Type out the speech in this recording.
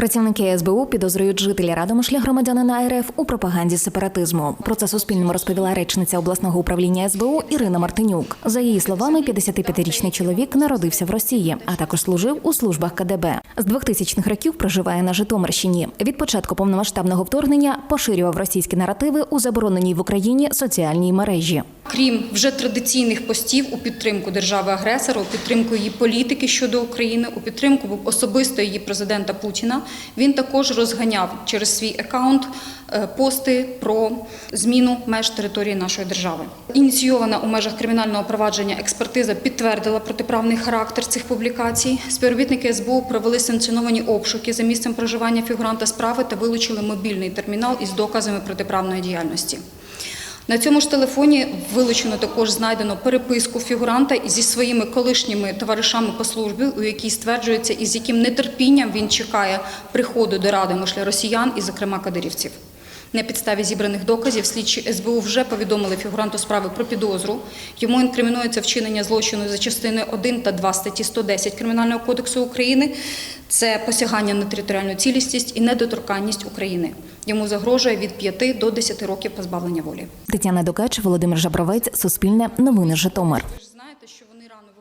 Працівники СБУ підозрюють жителя Радомишля громадянина РФ у пропаганді сепаратизму. Про це Суспільному розповіла речниця обласного управління СБУ Ірина Мартинюк. За її словами, 55-річний чоловік народився в Росії, а також служив у службах КДБ. З 2000-х років проживає на Житомирщині. Від початку повномасштабного вторгнення поширював російські наративи у забороненій в Україні соціальній мережі. Крім вже традиційних постів у підтримку держави-агресора, у підтримку її політики щодо України, у підтримку особисто її президента Путіна, він також розганяв через свій акаунт е, пости про зміну меж території нашої держави. Ініційована у межах кримінального провадження експертиза підтвердила протиправний характер цих публікацій. Співробітники СБУ провели санкціоновані обшуки за місцем проживання фігуранта справи та вилучили мобільний термінал із доказами протиправної діяльності. На цьому ж телефоні вилучено також знайдено переписку фігуранта зі своїми колишніми товаришами по службі, у якій стверджується, із яким нетерпінням він чекає приходу до ради мишля росіян і, зокрема, кадирівців. На підставі зібраних доказів слідчі СБУ вже повідомили фігуранту справи про підозру. Йому інкримінується вчинення злочину за частиною 1 та 2 статті 110 Кримінального кодексу України. Це посягання на територіальну цілісність і недоторканність України. Йому загрожує від 5 до 10 рокач позбавлення волі. Тетяна Докач, Володимир Жабровець, Суспільне, Новини Житомир.